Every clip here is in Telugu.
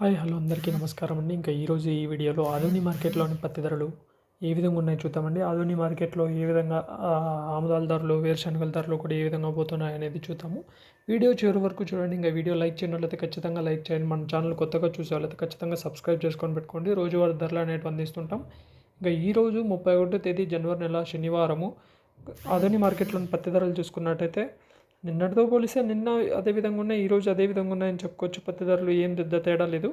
హాయ్ హలో అందరికీ నమస్కారం అండి. ఇంకా ఈరోజు ఈ వీడియోలో ఆధుని మార్కెట్లోని పత్తి ధరలు ఏ విధంగా ఉన్నాయి చూద్దామండి. ఆధుని మార్కెట్లో ఏ విధంగా ఆముదాల ధరలు వేరుశనగల ధరలు కూడా ఏ విధంగా పోతున్నాయి అనేది చూద్దాము. వీడియో చివరి వరకు చూడండి. ఇంకా వీడియో లైక్ చేయనట్లయితే ఖచ్చితంగా లైక్ చేయండి. మన ఛానల్ కొత్తగా చూసే వాళ్ళైతే ఖచ్చితంగా సబ్స్క్రైబ్ చేసుకొని పెట్టుకోండి. రోజువారీ ధరలు అనేవి అందిస్తుంటాం. ఇంకా ఈరోజు ముప్పై ఒకటో తేదీ జనవరి నెల శనివారము. ఆధుని మార్కెట్లోని పత్తి ధరలు చూసుకున్నట్టయితే నిన్నటితో పోలిస్తే నిన్న అదే విధంగా ఉన్నాయి ఈరోజు అదే విధంగా ఉన్నాయని చెప్పుకోవచ్చు. పత్తి ధరలు ఏం పెద్ద తేడా లేదు.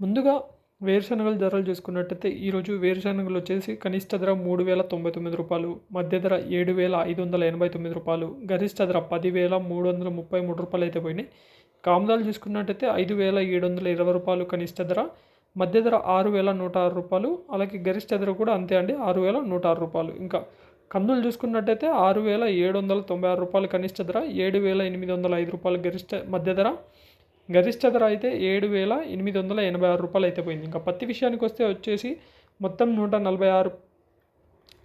ముందుగా వేరుశనగల ధరలు చూసుకున్నట్టయితే ఈరోజు వేరుశనగలు వచ్చేసి కనిష్ట ధర మూడు వేల తొంభై తొమ్మిది రూపాయలు మధ్య ధర ఏడు వేల ఐదు వందల ఎనభై తొమ్మిది రూపాయలు గరిష్ట ధర పదివేల మూడు వందల ముప్పై మూడు రూపాయలు అయితే పోయినాయి. కామదాలు చూసుకున్నట్టయితే ఐదు వేల ఏడు వందల ఇరవై రూపాయలు కనిష్ట ధర మధ్య ధర ఆరు వేల నూట ఆరు రూపాయలు అలాగే గరిష్ట ధర కూడా అంతే అండి ఆరు వేల నూట ఆరు రూపాయలు. ఇంకా కందులు చూసుకున్నట్టయితే ఆరు వేల ఏడు వందల తొంభై ఆరు రూపాయలు కనిష్ట ధర ఏడు వేల ఎనిమిది వందల ఐదు రూపాయలు గరిష్ట మధ్య ధర. గరిష్ట ధర అయితే ఏడు వేల ఎనిమిది వందల ఎనభై ఆరు రూపాయలు అయితే పోయింది. ఇంకా పత్తి విషయానికి వస్తే వచ్చేసి మొత్తం నూట నలభై ఆరు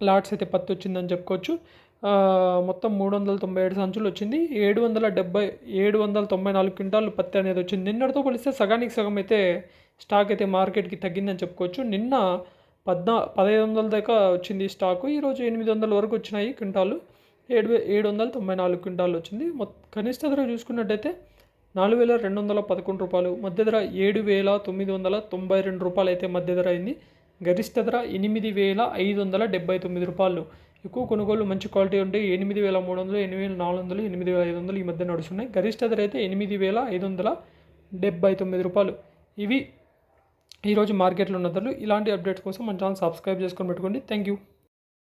లాట్స్ అయితే పత్తి వచ్చిందని చెప్పుకోవచ్చు. మొత్తం మూడు వందల తొంభై ఏడు సంచులు వచ్చింది. ఏడు వందల డెబ్బై ఏడు వందల తొంభై నాలుగు క్వింటాలు పత్తి అనేది వచ్చింది. నిన్నటితో పోలిస్తే సగానికి సగం అయితే స్టాక్ అయితే మార్కెట్కి తగ్గిందని చెప్పుకోవచ్చు. నిన్న పద్నా పదహైదు వందల దాకా వచ్చింది స్టాకు. ఈరోజు ఎనిమిది వందల వరకు వచ్చినాయి క్వింటాలు. ఏడు ఏడు వందల తొంభై నాలుగు క్వింటాలు వచ్చింది. మొత్తం కనిష్ట ధర చూసుకున్నట్టయితే నాలుగు వేల రెండు వందల పదకొండు రూపాయలు. మధ్య ధర ఏడు వేల తొమ్మిది వందల తొంభై రెండు రూపాయలు అయితే మధ్య ధర అయింది. గరిష్ట ధర ఎనిమిది వేల ఐదు వందల డెబ్బై తొమ్మిది రూపాయలు. ఎక్కువ కొనుగోలు మంచి క్వాలిటీ ఉంటే ఎనిమిది వేల మూడు వందలు ఎనిమిది వేల నాలుగు వందలు ఎనిమిది వేల ఐదు వందలు ఈ మధ్య నడుస్తున్నాయి. గరిష్ట ధర అయితే ఎనిమిది వేల ఐదు వందల డెబ్బై తొమ్మిది రూపాయలు. ఇవి ఈరోజు మార్కెట్లో ఉన్న ధరలు ఇలాంటి అప్డేట్స్ కోసం మన ఛానల్ సబ్స్క్రైబ్ చేసుకొని పెట్టుకోండి. Thank you.